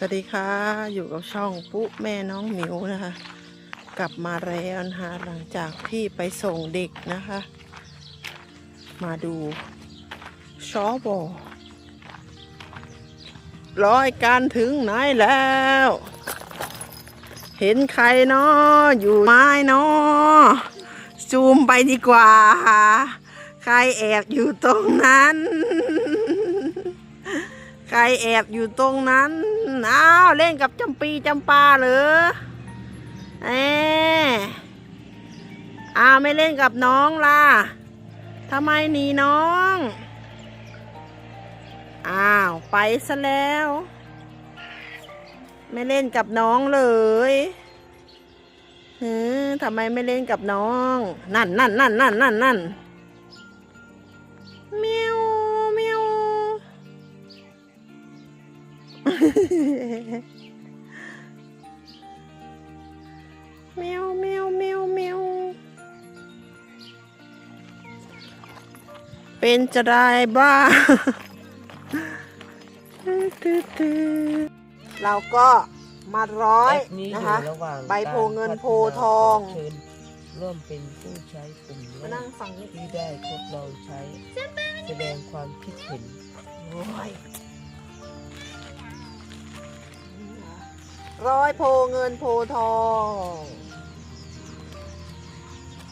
สวัสดีค่ะ อยู่กับช่องปุ๊แม่น้องหมิวนะคะ กลับมาแล้วนะคะหลังจากที่ไปส่งเด็กนะคะ มาดูชอบอร้อยการถึงไหนแล้ว เห็นใครเนาะอยู่ไม้เนาะซูมไปดีกว่า ใครแอบอยู่ตรงนั้น ใครแอบอยู่ตรงนั้น อ้าวเล่นกับจำปีจำปาเหรอเอออ้าวไม่เล่นกับน้องล่ะทำไมหนีน้อง อ้าวไปซะแล้ว ไม่เล่นกับน้องเลยเฮ้อทำไมไม่เล่นกับน้อง นั่นนั่นนั่นนั่นนั่นนั่นเเมียวเมียวเมียวเมียวเป็นจะได้บ้าเราก็มาร้อยแอปนี้นะอยู่คะระหว่างใบโพเงินการโพพัฒนาทองขเชิญร่วมเป็นผู้ใช้กลุ่มมานั่งฟังนี่ที่ได้ทดลองใช้ แสดงความคิดเห็นโอ้ย ร้อยโพเงินโพทอง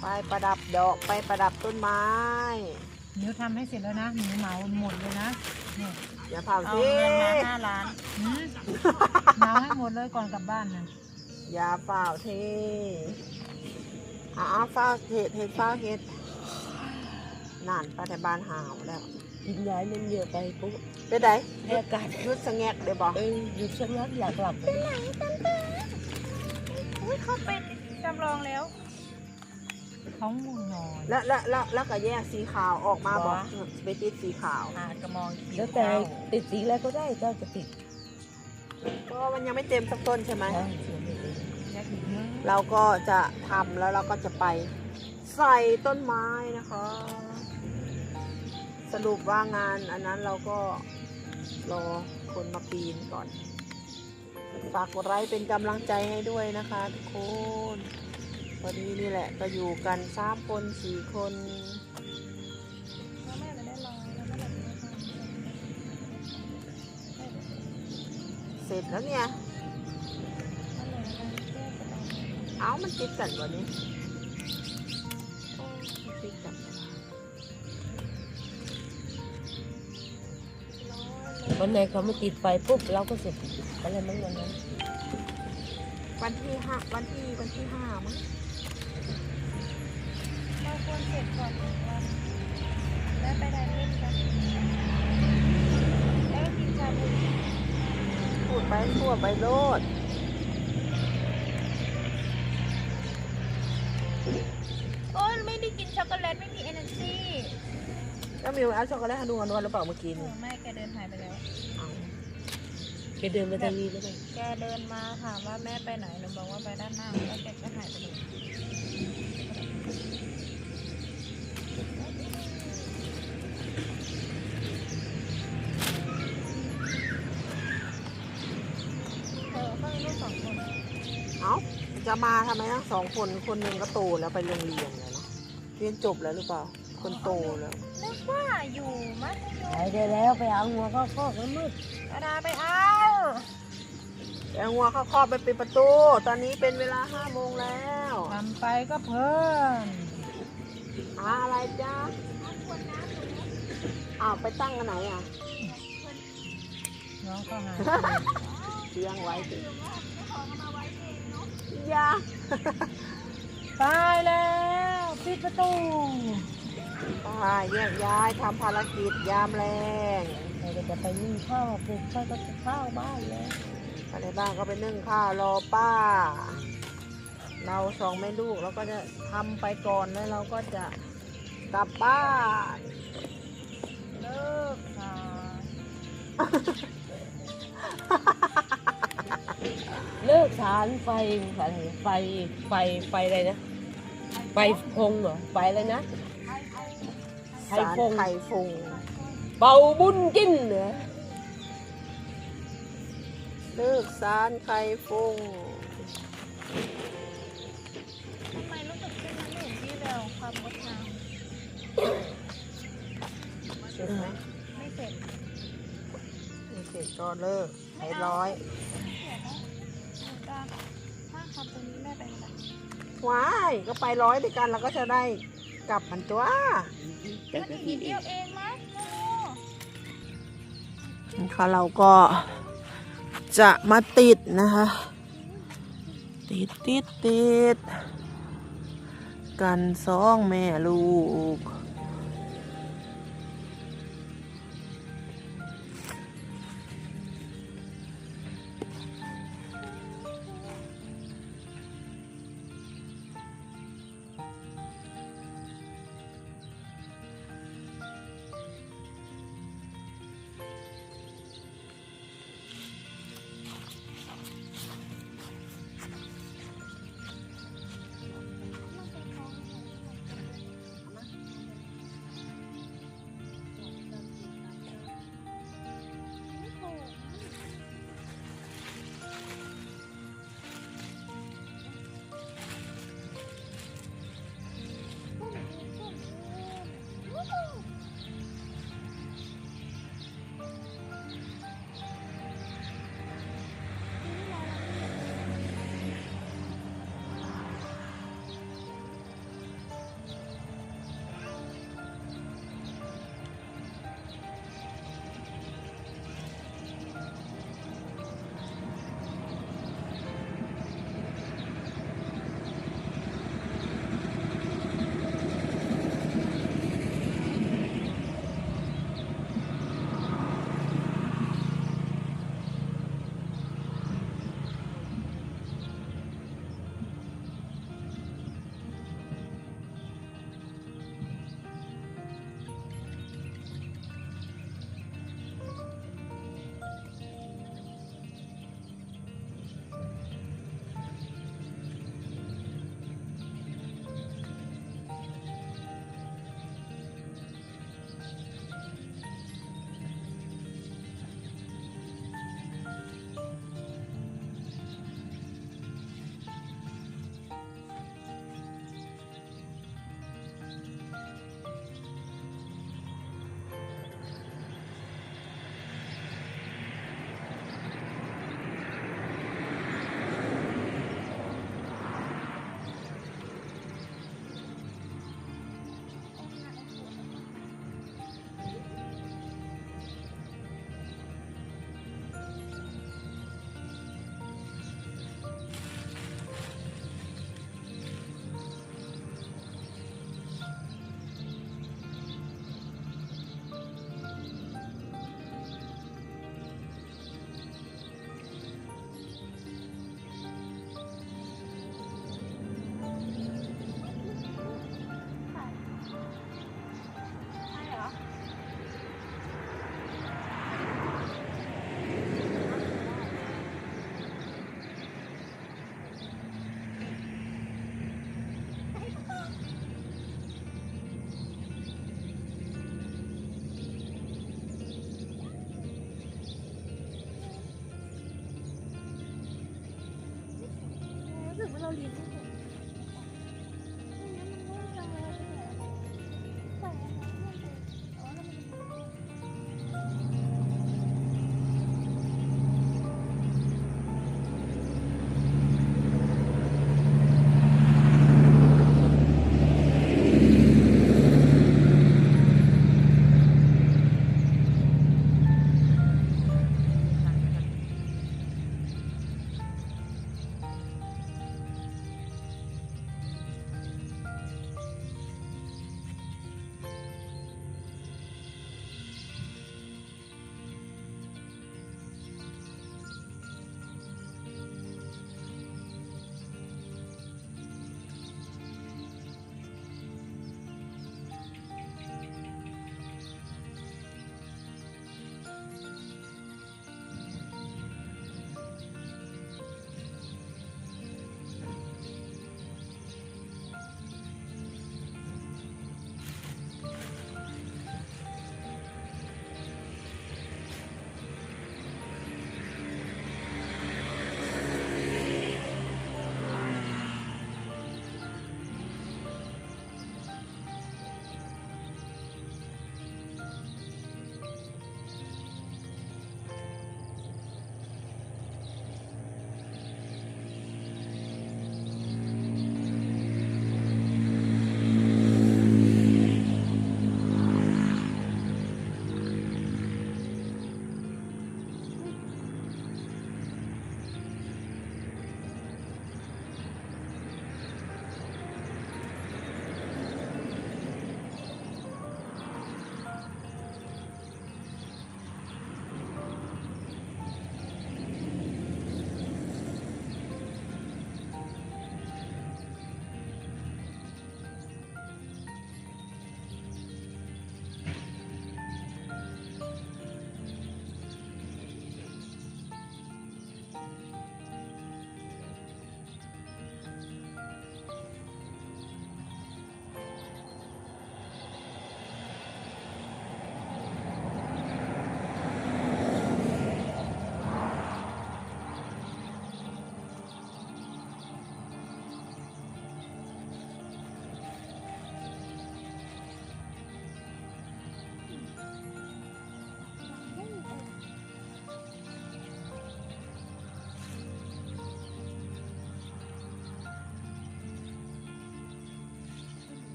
ไปประดับดอกไปประดับต้นไม้ หมิวทำให้เสร็จแล้วนะหมิวเหมาหมดเลยนะเนี่ยอย่าเผาเอาสิเงินมาห้าล้านหืมเหมาให้หมดเลยก่อนกลับบ้านนะอย่าเปล่าเทอ้าวฟ้าเห็ดเห็ดฟ้าเห็ดนั่นไปแต่บ้านหาวแล้ว กินย้ายมันเยอะไปปุ๊บเป็นไดแอากาศยุดสะแงกเดี๋ยวบอกเออหยุดชะงักอยากหลับอุ้ยเขาเป็นจำลองแล้วเขาหมุนนอนแล้วแล้วแล้วแล้วก็แยกสีขาวออกมาบอกไปติดสีขาวหากระมองกินแล้วแต่ติดสีอะไรก็ได้เจ้าจะติดก็มันยังไม่เต็มสักต้นใช่ไหมได้ส่วนไม่ติดอยากกินเนื้อเราก็จะทำแล้วเราก็จะไปใส่ต้นไม้นะคะส รุปว่างานอันนั้นเราก็รอคนมาปีนก่อน ฝากกดไลค์เป็นกำลังใจให้ด้วยนะคะทุกคนวันนี้นี่แหละก็อยู่กันสามคนสี่คนแม่ไม่ได้ลองแล้วไม่ได้ลองเสร็จแล้วเนี่ย เอามันติดกันวันนี้ วันไหนเขาไม่ติดไฟปุ๊บเราก็เสร็จอะไรมั้งวันนั้นวันที่ห้าวันที่วันที่ห้ามั้งเราควรเสร็จก่อนวันแล้วไปได้เล่นกันแล้วกินชาบูพูดไปทั่วไปโลดโอ้ยไม่ได้กินช็อกโกแลตไม่มีเอเนอร์จี ก็มีเอาช็อกโกแลตให้ดูกันนวลหรือเปล่าเมื่อกี้นี่แม่แกเดินหายไปแล้วเอาไปเดินมาทางนี้แล้วไงแกเดินมาถามว่าแม่ไปไหนหนูบอกว่าไปด้านหน้าแล้วแกก็หายไปเลยเออเขามีลูกสองคน เอาจะมาทำไมทั้งสองคนคนหนึ่งก็โตแล้วไปโรงเรียนแล้วเนาะเรียนจบแล้วหรือเปล่า คนโตแล้ว นึกว่าอยู่มัธยไปมได้แล้วไปเอางัวเข้าคอกแล้วมืดกระดาไปเอาแองวัวเข้าครอบไปปิดประตู ตอนนี้เป็นเวลาห้าโมงแล้วทำไปก็เพลินหาอะไรจ้าอ้าวไปตั้งกันไหนอะน้องก็หาเลี้ยงไว้สิอยา ตายแล้ว ปิดประตู ไปแยกย้ายทำภารกิจยามแรงเราก็จะไปนึ่งข้าวปลูกข้าวก็จะข้าวบ้านแล้วไปในบ้านก็ไปนึ่งข้าวรอป้า เราสองแม่ลูกเราก็จะทำไปก่อนแล้วเราก็จะกลับบ้านเลิกค่ะเลิกสารไฟอะไรไฟไฟไฟอะไรนะไฟพงเหรอไฟอะไรนะ ไข่สารฟงไข่ฟงเป่าบุญจิ้นเหรอเลิกสารไข่ฟงทำไมรู้สึกขึ้นมันไม่เห็นที่แววความงดงามเสร็จไหมไม่เสร็จไม่เสร็จก็เลิกไข่ร้อยเสร็จแล้วหนูจะถ้าทำตรงนี้แม่ไปไหน ว้ายก็ไปร้อยด้วยกันเราก็จะได้กลับมันตัว มันอีกนิดเดียวเองมั้ยโอ้ค่ะเราก็จะมาติดนะคะ ติดติดติดกันสองแม่ลูก รู้สึก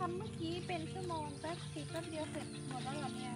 ทำเมื่อกี้เป็นชั่วโมงแป๊บสิบแป๊บเดียวเสร็จหมดแล้วเหรอเนี่ย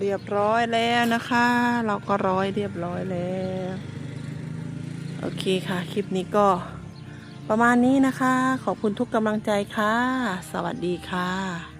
เรียบร้อยแล้วนะคะ เราก็ร้อยเรียบร้อยแล้ว โอเคค่ะ คลิปนี้ก็ ประมาณนี้นะคะ ขอบคุณทุกกำลังใจค่ะ สวัสดีค่ะ